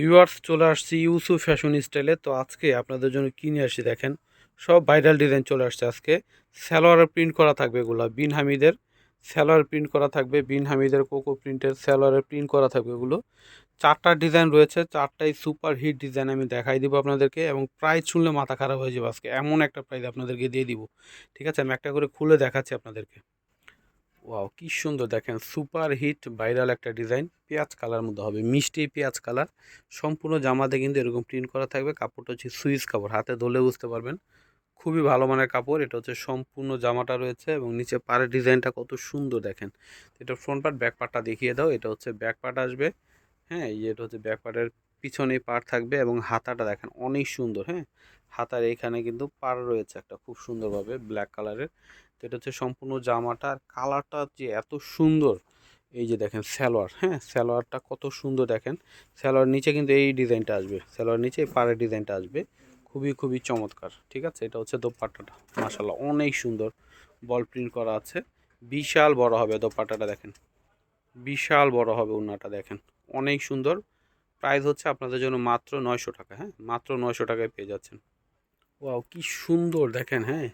Viewers চলে আসছি Yusuf fashion স্টাইলে তো আজকে আপনাদের জন্য কিনে আসি দেখেন? সব ভাইরাল ডিজাইন চলে আসছে আজকে। স্যালোয়ার প্রিন্ট করা থাকবে এগুলো, বিন হামিদের। স্যালোয়ার প্রিন্ট করা থাকবে, বিন হামিদের কোকো প্রিন্টের স্যালোয়ারের প্রিন্ট করা থাকবে এগুলো। চারটা ডিজাইন রয়েছে, চারটাই সুপার হিট ডিজাইন আমি দেখাই দিব আপনাদেরকে এবং প্রাইস শুনলে মাথা খারাপ হয়ে যাবে আজকে। এমন একটা প্রাইস আপনাদেরকে দিয়ে দিব। ঠিক আছে, আমি একটা করে খুলে দেখাচ্ছি আপনাদেরকে। ওয়াও, কি সুন্দর। দেখেন সুপার হিট, ভাইরাল একটা ডিজাইন। পেঁয়াজ কালার মধ্যে হবে, মিষ্টি পেঁয়াজ কালার। সম্পূর্ণ জামাতে কিন্তু এরকম প্রিন্ট করা থাকবে। কাপড়টা হচ্ছে সুইচ কাপড়, হাতে ধরলে বুঝতে পারবেন। খুবই ভালো মানের কাপড়, এটা হচ্ছে সম্পূর্ণ জামাটা রয়েছে এবং নিচে পাড়ের ডিজাইনটা কত সুন্দর দেখেন। এটা ফ্রন্ট পার্ট ব্যাক পার্টটা দেখিয়ে দাও, এটা হচ্ছে ব্যাক পার্ট আসবে। হ্যাঁ এটা হচ্ছে ব্যাক পার্টের পিছনে পার থাকবে এবং হাতাটা দেখেন অনেক সুন্দর হ্যাঁ। হাতার এইখানে কিন্তু পাড় রয়েছে একটা খুব সুন্দরভাবে ব্ল্যাক কালারের তো এটা হচ্ছে সম্পূর্ণ জামাটা আর কালারটা যে এত সুন্দর, এই যে দেখেন স্যালোয়ার হ্যাঁ? স্যালোয়ারটা কত সুন্দর দেখেন। স্যালোয়ার নিচে কিন্তু এই ডিজাইনটা আসবে স্যালোয়ার নিচে এই পাড়ের ডিজাইনটা আসবে। খুবই খুবই চমৎকার, ঠিক আছে? এটা হচ্ছে দোপাট্টাটা মাসাল্লাহ অনেক সুন্দর। বল প্রিন্ট করা আছে। বিশাল বড় হবে দোপাট্টাটা, দেখেন। বিশাল বড় হবে উন্নাটা দেখেন। অনেক সুন্দর। প্রাইস হচ্ছে আপনাদের জন্য মাত্র নয়শো টাকা হ্যাঁ? মাত্র নয়শো টাকায় পেয়ে যাচ্ছেন। ওয়াও, কি সুন্দর, দেখেন হ্যাঁ?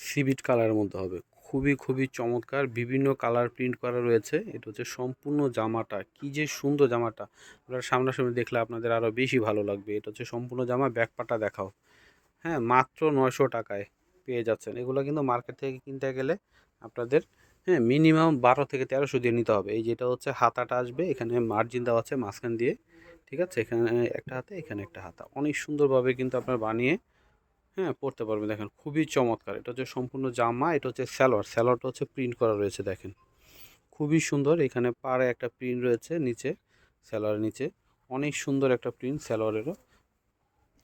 সিবিট কালারের মধ্যে হবে। খুবই খুবই চমৎকার। বিভিন্ন কালার প্রিন্ট করা রয়েছে। এটা হচ্ছে সম্পূর্ণ জামাটা। কি যে সুন্দর জামাটা। আপনারা সামনাসামনি দেখলে আপনাদের আরও বেশি ভালো লাগবে। এটা হচ্ছে সম্পূর্ণ জামা ব্যাকপাটা দেখাও। হ্যাঁ মাত্র নয়শো টাকায় পেয়ে যাচ্ছেন। এগুলো কিন্তু মার্কেট থেকে কিনতে গেলে আপনাদের হ্যাঁ মিনিমাম বারো থেকে তেরোশো দিয়ে নিতে হবে। এই যেটা হচ্ছে হাতাটা আসবে, এখানে মার্জিন দেওয়া আছে মাঝখান দিয়ে। ঠিক আছে? এখানে একটা হাতে, এখানে একটা হাতা। অনেক সুন্দরভাবে কিন্তু আপনার বানিয়ে হ্যাঁ পড়তে পারবেন দেখেন, খুবই চমৎকার। এটা হচ্ছে সম্পূর্ণ জামা, এটা হচ্ছে স্যালোয়ার স্যালোয়ারটা হচ্ছে প্রিন্ট করা রয়েছে, দেখেন। খুবই সুন্দর। এখানে পাড়ে একটা প্রিন্ট রয়েছে, নিচে স্যালোয়ারের নিচে। অনেক সুন্দর একটা প্রিন্ট স্যালোয়ারেরও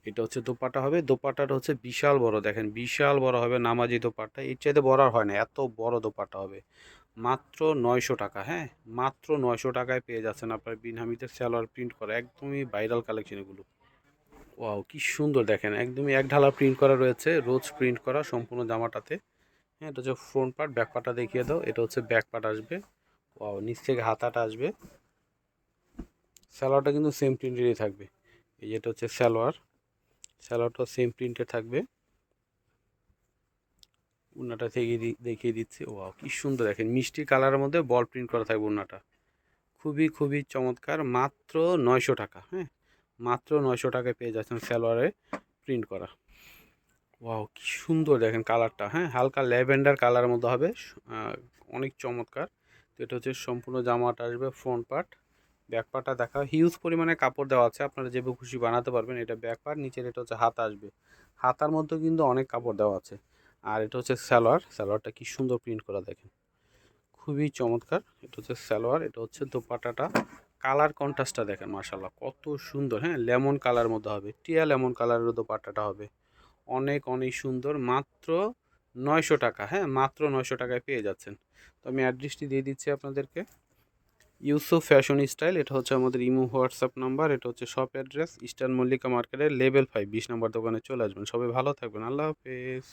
এটা হচ্ছে দোপাটা হবে। দোপাটাটা হচ্ছে বিশাল বড়, দেখেন। বিশাল বড় হবে নামাজি দোপাটা এর চাইতে বড় আর হয় না। এত বড় দোপাটা হবে। মাত্র নয়শো টাকা হ্যাঁ? মাত্র নয়শো টাকায় পেয়ে যাচ্ছেন আপনার বিনহামিদের স্যালোয়ার প্রিন্ট করা একদমই ভাইরাল কালেকশন এগুলো। ওয়াও কি সুন্দর দেখেন। একদমই এক ঢালা প্রিন্ট করা রয়েছে। রোজ প্রিন্ট করা সম্পূর্ণ জামাটাতে। হ্যাঁ এটা হচ্ছে ফ্রন্ট পার্ট ব্যাক পার্টটা দেখিয়ে দাও। এটা হচ্ছে ব্যাক পার্ট আসবে। ওয়াও নিচ থেকে হাতাটা আসবে। স্যালোয়ারটা কিন্তু সেম প্রিন্টেরই থাকবে। এই যেটা হচ্ছে স্যালোয়ার স্যালোয়ারটা সেম প্রিন্টের থাকবে। উন্নাটা থেকে দেখিয়ে দিচ্ছি। ওয়াও কি সুন্দর দেখেন। মিষ্টি কালারের মধ্যে বল প্রিন্ট করা থাকবে উন্নাটা। খুবই খুবই চমৎকার। মাত্র নয়শো টাকা। হ্যাঁ মাত্র নয়শো টাকায় পেয়ে যাচ্ছেন সালোয়ারে প্রিন্ট করা। ওয়াও কি সুন্দর দেখেন কালারটা হ্যাঁ? হালকা ল্যাভেন্ডার কালারের মধ্যে হবে অনেক চমৎকার। তো এটা হচ্ছে সম্পূর্ণ জামাটা আসবে ফ্রন্ট পার্ট ব্যাক পার্টটা দেখা। হিউজ পরিমাণে কাপড় দেওয়া আছে, আপনারা যেভাবে খুশি বানাতে পারবেন, এটা ব্যাক পার্ট নিচের এটা হচ্ছে হাত আসবে। হাতার মধ্যেও কিন্তু অনেক কাপড় দেওয়া আছে। আর এটা হচ্ছে স্যালোয়ার স্যালোয়ারটা কি সুন্দর প্রিন্ট করা দেখেন। খুবই চমৎকার, এটা হচ্ছে স্যালোয়ার এটা হচ্ছে দোপাটাটা কালার কন্ট্রাস্টটা দেখেন মার্শাল্লাহ কত সুন্দর। হ্যাঁ লেমন কালার মধ্যে হবে, টিয়া লেমন কালারের দোপাট্টাটা হবে। অনেক অনেক সুন্দর, মাত্র নয়শো টাকা হ্যাঁ মাত্র নয়শো টাকায় পেয়ে যাচ্ছেন। তো আমি অ্যাড্রেসটি দিয়ে দিচ্ছি আপনাদেরকে। ইউসুফ ফ্যাশন স্টাইল, এটা হচ্ছে আমাদের ইমো, হোয়াটসঅ্যাপ নাম্বার, এটা হচ্ছে শপ অ্যাড্রেস, ইস্টার্ন মল্লিকা মার্কেটের লেভেল ফাইভ, বিশ নাম্বার দোকানে চলে আসবেন। সবাই ভালো থাকবেন, আল্লাহ হাফেজ।